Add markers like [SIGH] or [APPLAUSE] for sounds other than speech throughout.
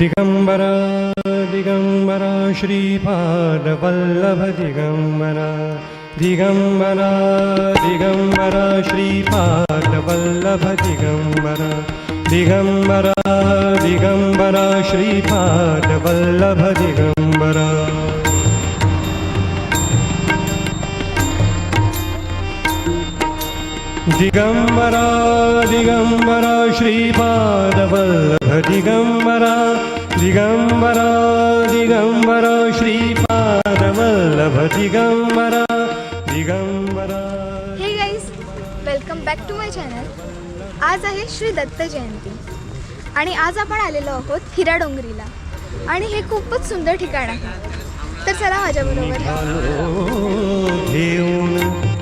Digambara Digambara Shripadvallabh Digambara Digambara Digambara Shripadvallabh Digambara Digambara Digambara Shripadvallabh Digambara Digambara Digambara Shripadvallabh Digambara Digambara Digambara Shripadvallabh Digambara Digambara hey guys welcome back to my channel आज आहे श्री दत्त जयंती. आणि आज आपण आलेलो आहोत हिरा डोंगरीला. आणि हे खूपच सुंदर ठिकाण आहे. तर चला माझ्याबरोबर. घेऊन.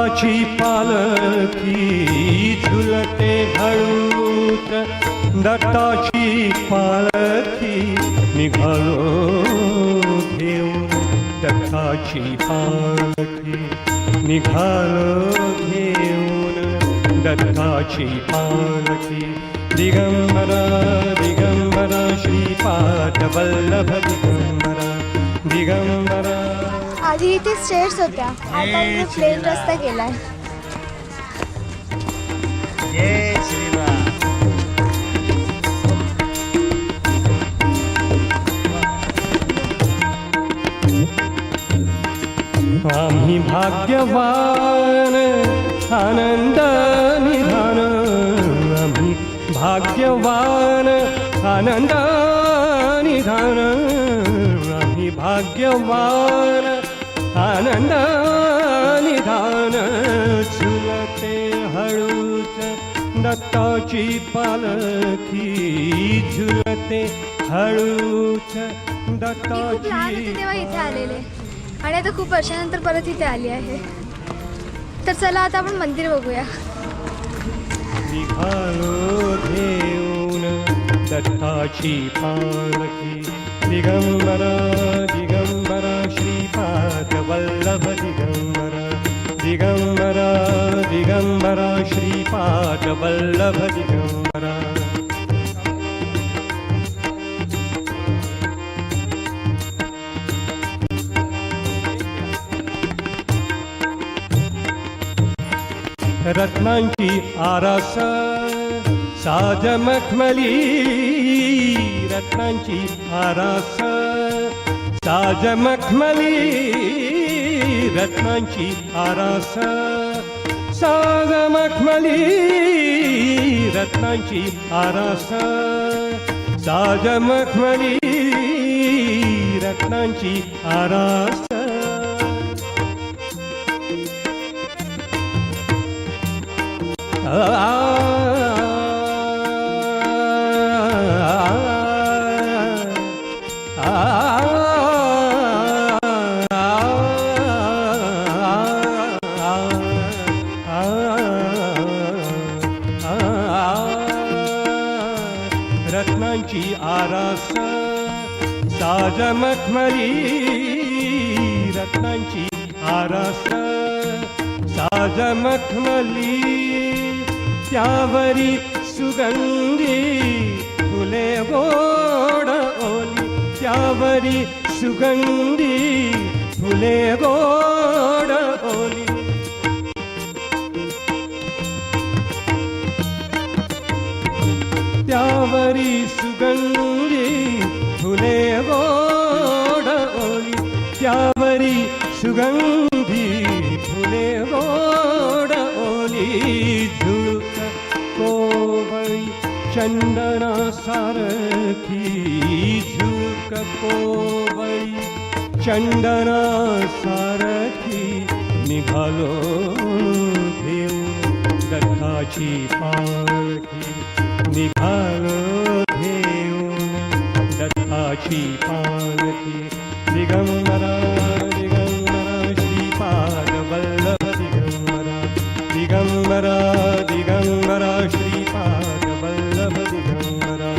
दत्ताची पालखी झुलते हळूच दत्ताची पालखी निघालो घेऊन. दत्ताची पालखी निघालो घेऊन. दत्ताची पालखी दिगंबरा दिगंबरा श्रीपाद वल्लभ दिगंबरा दिगंबरा. आधी इथे स्टेअर्स होत्या. आता इथे प्लेन रस्ता केलाय. आम्ही भाग्यवान आनंद निधान. आम्ही भाग्यवान आनंद निधान. आम्ही भाग्यवान आनंद निधान झुलते हळूच दत्ताची पालखी झुलते हळूच दत्ताची तेव्हा इथे आलेले. आणि आता खूप वर्षानंतर परत इथे आली आहे. तर चला आता आपण मंदिर बघूया. निघालो घेऊन दत्ताची पालखी. दिगंबरा दिगंबरा श्रीपाद वल्लभ दिगंबर। दिगंबर दिगंबरा श्रीपाद वल्लभ दिगंबर। रत्नांची आरास साज मखमली रत्नांची आरास साज मखमली रत्नांची आरास. साज मखमली रत्नांची आरास. साज मखमली रत्नांची आरास. रत्नांची आरास साज मखमली रत्नांची आरस साज मखमली त्यावरी सुगंधी फुले गोड ओली त्यावरी सुगंधी फुले गोड ओली. त्यावरी गंगी फुले गोड ओली त्यावरी सुगंधी फुले गोड ओली झुळक कोवळी चंदना सारखी झुळक कोवळी चंदना सारखी निघालो दत्ताची पालखी निघालो श्री पार्वती दिगंबरा दिगंबरा श्रीपाद वल्लभ दिगंबरा दिगंबरा दिगंबरा श्रीपाद वल्लभ दिगंबरा।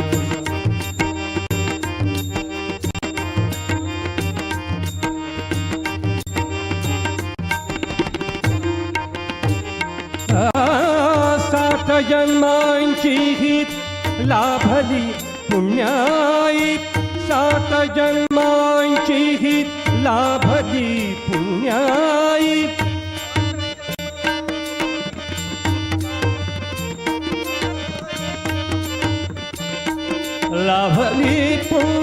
सात जन्मांची ही लाभली पुण्याई सात जन्मांची ही लाभली पुण्याई लाभली पुण्याई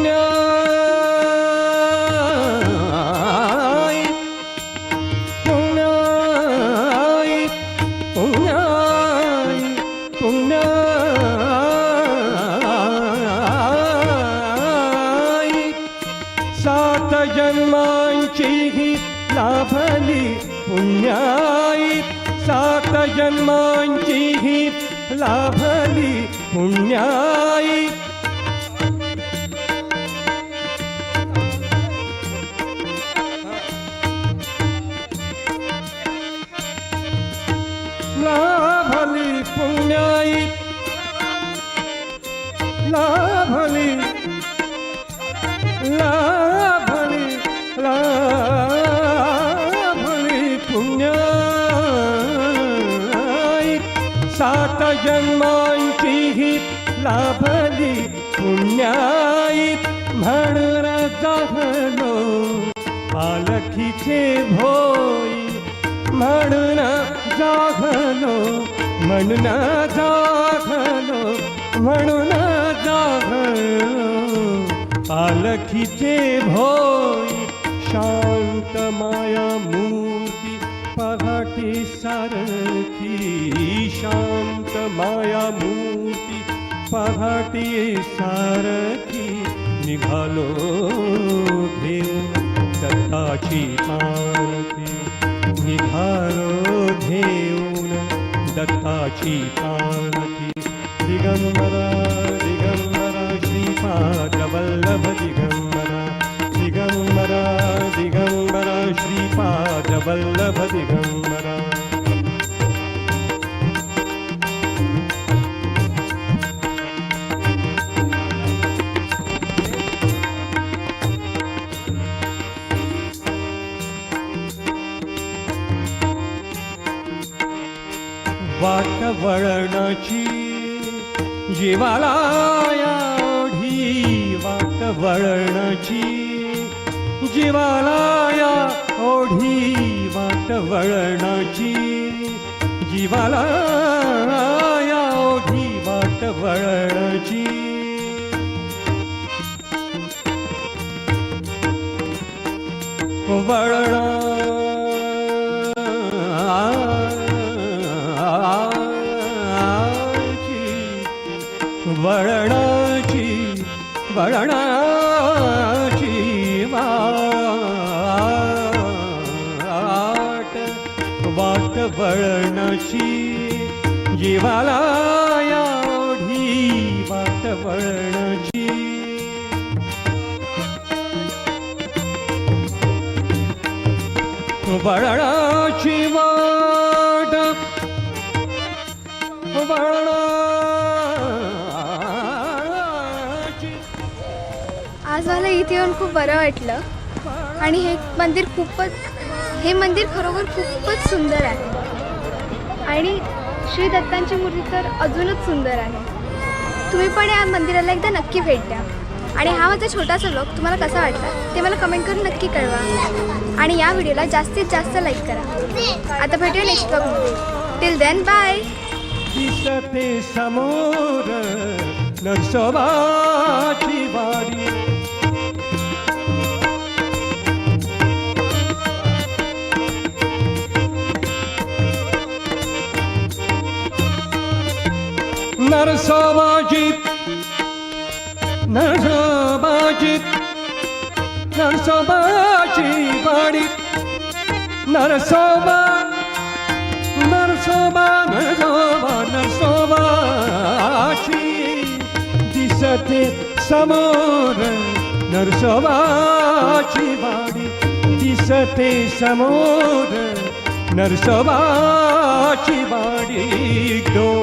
पुण्याई सात जन्मांची ही लाभली पुण्याई. सात जन्मांची ही लाभली पुण्याई. म्हणून जाहलो पालखीचे भोई. म्हणून जागलो म्हणून जागलो म्हणून जागलो. पालखीचे भोई शांत माया मूर्ती पहाटी सारखी. शांत माया मूर्ती पहाटी सारखी निघालो घेऊन दत्ताची पालखी. निघालो घेऊन दत्ताची पालखी. दिगंबरा दिगंबरा श्रीपाद वल्लभ दिगंबरा. दिगंबरा दिगंबरा श्रीपाद वल्लभ दिगंबरा. वळणाची जीवाला ओढी वाट वळणाची जीवालाया ओढी वाट वळणाची जीवाला ओढी वाट वळणाची वळणा वळणाची वळणाची वाट वाट वळणाची जीवाला या वाट वळणाची वळणाची वाट वळणा मला इथे येऊन खूप बरं वाटलं. आणि हे मंदिर खूपच हे मंदिर खरोखर खूपच सुंदर आहे. आणि श्री दत्तांची मूर्ती तर अजूनच सुंदर आहे. तुम्ही पण या मंदिराला एकदा नक्की भेट द्या. आणि हा माझा छोटासा ब्लॉग तुम्हाला कसा वाटला ते मला कमेंट करून नक्की कळवा. आणि या व्हिडिओला जास्तीत जास्त लाईक करा. आता भेटूया नेक्स्ट ब्लॉगमध्ये टिल देन बाय समोर नरसोबाची वाडी Narsabacip Narsabacip Narsabaci bari Narsaba Narsaba Narsaba Narsabaci Disate samor Narsabaci bari Disate samor Narsabaci bari Gdor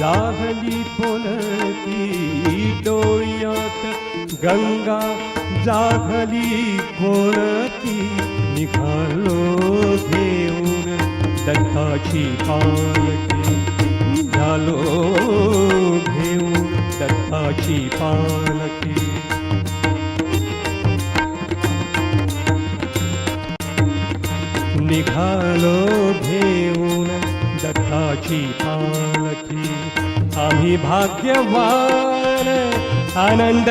जाहली जागली पोलती डोळ्यात गंगा जाहली कोणती निघालो घेऊन दत्ताची पालखी निघालो घेऊन दत्ताची पालखी. निघालो घेऊन दत्ताची पालखी मी भाग्यवान आनंद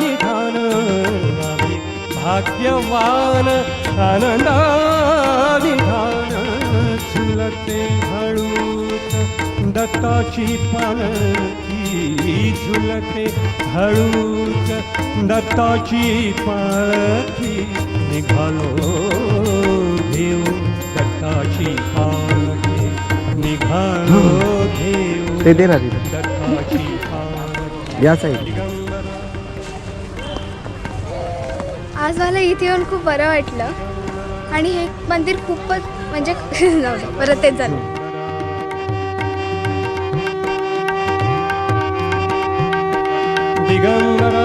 निधान आम्ही भाग्यवान आनंद निधान झुलते हळूत दत्ताची पालखी झुलते हळूत दत्ताची पालखी निघालो. ते दे ना तिथं. या साईड आज मला इथे येऊन खूप बरं वाटलं. आणि हे मंदिर खूपच म्हणजे [LAUGHS] जाऊ परत तेच झालं. दिगंबरा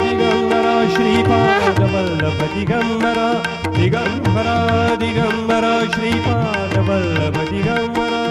दिगंबरा श्रीपाद वल्लभ दिगंबरा दिगंबरा दिगंबरा श्रीपाद वल्लभ दिगंबरा.